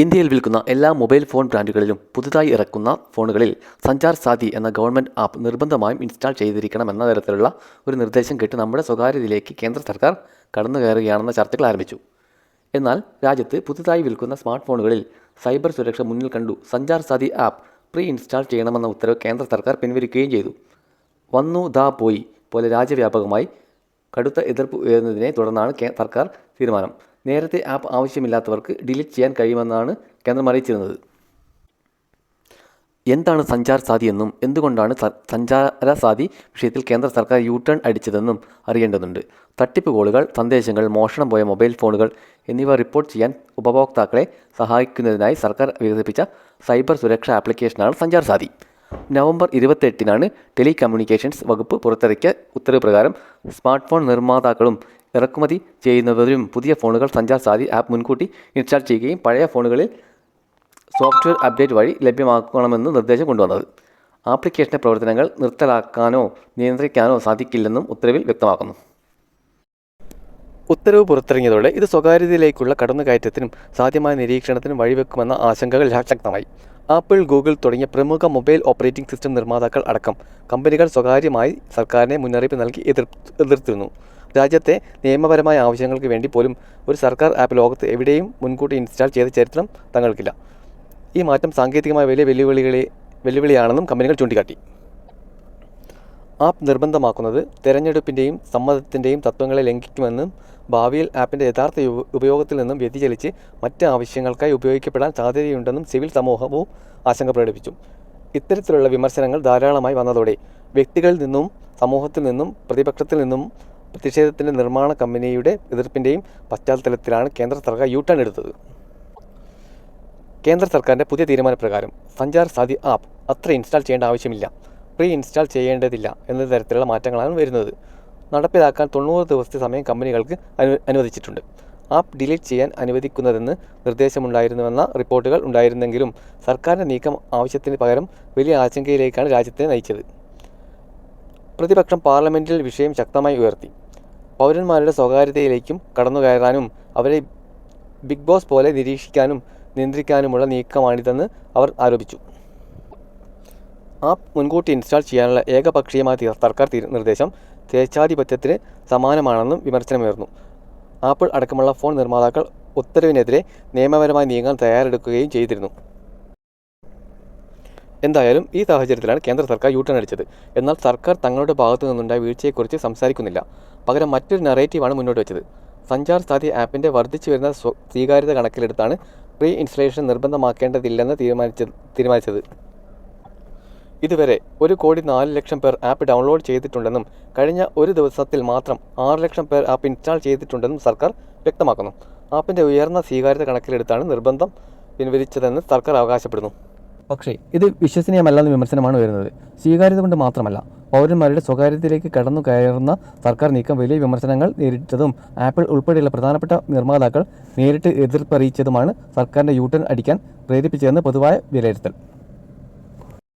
ഇന്ത്യയിൽ വിൽക്കുന്ന എല്ലാ മൊബൈൽ ഫോൺ ബ്രാൻഡുകളിലും പുതുതായി ഇറക്കുന്ന ഫോണുകളിൽ സഞ്ചാർ സാധി എന്ന ഗവൺമെന്റ് ആപ്പ് നിർബന്ധമായും ഇൻസ്റ്റാൾ ചെയ്തിരിക്കണം എന്ന തരത്തിലുള്ള ഒരു നിർദ്ദേശം കേട്ട് നമ്മുടെ സ്വകാര്യതയിലേക്ക് കേന്ദ്ര സർക്കാർ കടന്നു കയറുകയാണെന്ന ചർച്ചകൾ ആരംഭിച്ചു. എന്നാൽ രാജ്യത്ത് പുതുതായി വിൽക്കുന്ന സ്മാർട്ട് ഫോണുകളിൽ സൈബർ സുരക്ഷ മുന്നിൽ കണ്ടു സഞ്ചാർ സാധി ആപ്പ് പ്രീ ഇൻസ്റ്റാൾ ചെയ്യണമെന്ന ഉത്തരവ് കേന്ദ്ര സർക്കാർ പിൻവലിക്കുകയും ചെയ്തു. വന്നു ദാ പോയി പോലെ രാജ്യവ്യാപകമായി കടുത്ത എതിർപ്പ് ഉയർന്നതിനെ തുടർന്നാണ് സർക്കാർ തീരുമാനം. നേരത്തെ ആപ്പ് ആവശ്യമില്ലാത്തവർക്ക് ഡിലീറ്റ് ചെയ്യാൻ കഴിയുമെന്നാണ് കേന്ദ്രം അറിയിച്ചിരുന്നത്. എന്താണ് സഞ്ചാർ സാധി എന്നും എന്തുകൊണ്ടാണ് സഞ്ചാര സാധി വിഷയത്തിൽ കേന്ദ്ര സർക്കാർ യു ടേൺ അടിച്ചതെന്നും അറിയേണ്ടതുണ്ട്. തട്ടിപ്പ് കോളുകൾ സന്ദേശങ്ങൾ മോഷണം പോയ മൊബൈൽ ഫോണുകൾ എന്നിവ റിപ്പോർട്ട് ചെയ്യാൻ ഉപഭോക്താക്കളെ സഹായിക്കുന്നതിനായി സർക്കാർ വികസിപ്പിച്ച സൈബർ സുരക്ഷാ ആപ്ലിക്കേഷനാണ് സഞ്ചാർ സാധി നവംബർ ഇരുപത്തെട്ടിനാണ് ടെലികമ്മ്യൂണിക്കേഷൻസ് വകുപ്പ് പുറത്തിറക്കിയ ഉത്തരവ് പ്രകാരം സ്മാർട്ട് ഫോൺ നിർമ്മാതാക്കളും ഇറക്കുമതി ചെയ്യുന്നവരും പുതിയ ഫോണുകൾ സഞ്ചാർ സാധി ആപ്പ് മുൻകൂട്ടി ഇൻസ്റ്റാൾ ചെയ്യുകയും പഴയ ഫോണുകളിൽ സോഫ്റ്റ്വെയർ അപ്ഡേറ്റ് വഴി ലഭ്യമാക്കണമെന്ന് നിർദ്ദേശം കൊണ്ടുവന്നത്. ആപ്ലിക്കേഷന്റെ പ്രവർത്തനങ്ങൾ നിർത്തലാക്കാനോ നിയന്ത്രിക്കാനോ സാധിക്കില്ലെന്നും ഉത്തരവിൽ വ്യക്തമാക്കുന്നു. ഉത്തരവ് പുറത്തിറങ്ങിയതോടെ ഇത് സ്വകാര്യതയിലേക്കുള്ള കടന്നുകയറ്റത്തിനും സാധ്യമായ നിരീക്ഷണത്തിനും വഴിവെക്കുമെന്ന ആശങ്കകൾ ശക്തമായി. ആപ്പിൾ ഗൂഗിൾ തുടങ്ങിയ പ്രമുഖ മൊബൈൽ ഓപ്പറേറ്റിംഗ് സിസ്റ്റം നിർമ്മാതാക്കൾ അടക്കം കമ്പനികൾ സ്വകാര്യമായി സർക്കാരിനെ മുന്നറിയിപ്പ് നൽകി എതിർ എതിർത്തിരുന്നു. രാജ്യത്തെ നിയമപരമായ ആവശ്യങ്ങൾക്ക് വേണ്ടി പോലും ഒരു സർക്കാർ ആപ്പ് ലോകത്ത് എവിടെയും മുൻകൂട്ടി ഇൻസ്റ്റാൾ ചെയ്ത ചരിത്രം തങ്ങൾക്കില്ല. ഈ മാറ്റം സാങ്കേതികമായ വലിയ വെല്ലുവിളികളെ വെല്ലുവിളിയാണെന്നും കമ്പനികൾ ചൂണ്ടിക്കാട്ടി. ആപ്പ് നിർബന്ധമാക്കുന്നത് തിരഞ്ഞെടുപ്പിന്റെയും സമ്മതത്തിന്റെയും തത്വങ്ങളെ ലംഘിക്കുമെന്നും ഭാവിയിൽ ആപ്പിന്റെ യഥാർത്ഥ ഉപയോഗത്തിൽ നിന്നും വ്യതിചലിച്ച് മറ്റ് ആവശ്യങ്ങൾക്കായി ഉപയോഗിക്കപ്പെടാൻ സാധ്യതയുണ്ടെന്നും സിവിൽ സമൂഹവും ആശങ്ക പ്രകടിപ്പിച്ചു. ഇത്തരത്തിലുള്ള വിമർശനങ്ങൾ ധാരാളമായി വന്നതോടെ വ്യക്തികളിൽ നിന്നും സമൂഹത്തിൽ നിന്നും പ്രതിപക്ഷത്തിൽ നിന്നും പ്രതിഷേധത്തിന്റെ നിർമ്മാണ കമ്പനിയുടെ എതിർപ്പിന്റെയും പശ്ചാത്തലത്തിലാണ് കേന്ദ്ര സർക്കാർ യു ടേൺ എടുത്തത്. കേന്ദ്ര സർക്കാരിന്റെ പുതിയ തീരുമാനപ്രകാരം സഞ്ചാർ സാധി ആപ്പ് അത്ര ഇൻസ്റ്റാൾ ചെയ്യേണ്ട ആവശ്യമില്ല. പ്രീ ഇൻസ്റ്റാൾ ചെയ്യേണ്ടതില്ല എന്ന തരത്തിലുള്ള മാറ്റങ്ങളാണ് വരുന്നത്. നടപ്പിലാക്കാൻ തൊണ്ണൂറ് ദിവസത്തെ സമയം കമ്പനികൾക്ക് അനു അനുവദിച്ചിട്ടുണ്ട്. ആപ്പ് ഡിലീറ്റ് ചെയ്യാൻ അനുവദിക്കുന്നതെന്ന് നിർദ്ദേശമുണ്ടായിരുന്നുവെന്ന റിപ്പോർട്ടുകൾ ഉണ്ടായിരുന്നെങ്കിലും സർക്കാരിന്റെ നീക്കം ആവശ്യത്തിന് പകരം വലിയ ആശങ്കയിലേക്കാണ് രാജ്യത്തെ നയിച്ചത്. പ്രതിപക്ഷം പാർലമെന്റിൽ വിഷയം ശക്തമായി ഉയർത്തി. പൗരന്മാരുടെ സ്വകാര്യതയിലേക്കും കടന്നു കയറാനും അവരെ ബിഗ് ബോസ് പോലെ നിരീക്ഷിക്കാനും നിയന്ത്രിക്കാനുമുള്ള നീക്കമാണിതെന്ന് അവർ ആരോപിച്ചു. ആപ്പ് മുൻകൂട്ടി ഇൻസ്റ്റാൾ ചെയ്യാനുള്ള ഏകപക്ഷീയമായ സർക്കാർ നിർദ്ദേശം സ്വേച്ഛാധിപത്യത്തിന് സമാനമാണെന്നും വിമർശനമുയർന്നു. ആപ്പിൾ അടക്കമുള്ള ഫോൺ നിർമ്മാതാക്കൾ ഉത്തരവിനെതിരെ നിയമപരമായി നീങ്ങാൻ തയ്യാറെടുക്കുകയും ചെയ്തിരുന്നു. എന്തായാലും ഈ സാഹചര്യത്തിലാണ് കേന്ദ്ര സർക്കാർ യൂട്ടൺ ടേൺ അടിച്ചത്. എന്നാൽ സർക്കാർ തങ്ങളുടെ ഭാഗത്തു നിന്നുണ്ടായ വീഴ്ചയെക്കുറിച്ച് സംസാരിക്കുന്നില്ല. പകരം മറ്റൊരു നറേറ്റീവാണ് മുന്നോട്ട് വെച്ചത്. സഞ്ചാർ സാധി ആപ്പിന്റെ വർദ്ധിച്ചു വരുന്ന സ്വീകാര്യത കണക്കിലെടുത്താണ് പ്രീ ഇൻസ്റ്റലേഷൻ നിർബന്ധമാക്കേണ്ടതില്ലെന്ന് തീരുമാനിച്ച തീരുമാനിച്ചത്. ഇതുവരെ ഒരു കോടി നാല് ലക്ഷം പേർ ആപ്പ് ഡൗൺലോഡ് ചെയ്തിട്ടുണ്ടെന്നും കഴിഞ്ഞ ഒരു ദിവസത്തിൽ മാത്രം ആറ് ലക്ഷം പേർ ആപ്പ് ഇൻസ്റ്റാൾ ചെയ്തിട്ടുണ്ടെന്നും സർക്കാർ വ്യക്തമാക്കുന്നു. ആപ്പിന്റെ ഉയർന്ന സ്വീകാര്യത കണക്കിലെടുത്താണ് നിർബന്ധം പിൻവലിച്ചതെന്ന് സർക്കാർ അവകാശപ്പെടുന്നു. പക്ഷേ ഇത് വിശ്വസനീയമല്ലെന്ന വിമർശനമാണ് വരുന്നത് സ്വീകാര്യത കൊണ്ട് മാത്രമല്ല പൗരന്മാരുടെ സ്വകാര്യത്തിലേക്ക് കടന്നു കയറുന്ന സർക്കാർ നീക്കം വലിയ വിമർശനങ്ങൾ നേരിട്ടതും ആപ്പിൾ ഉൾപ്പെടെയുള്ള പ്രധാനപ്പെട്ട നിർമ്മാതാക്കൾ നേരിട്ട് എതിർപ്പറിയിച്ചതുമാണ് സർക്കാരിന്റെ യൂട്ടേൺ അടിക്കാൻ പ്രേരിപ്പിച്ചതെന്ന് പൊതുവായ വിലയിരുത്തൽ.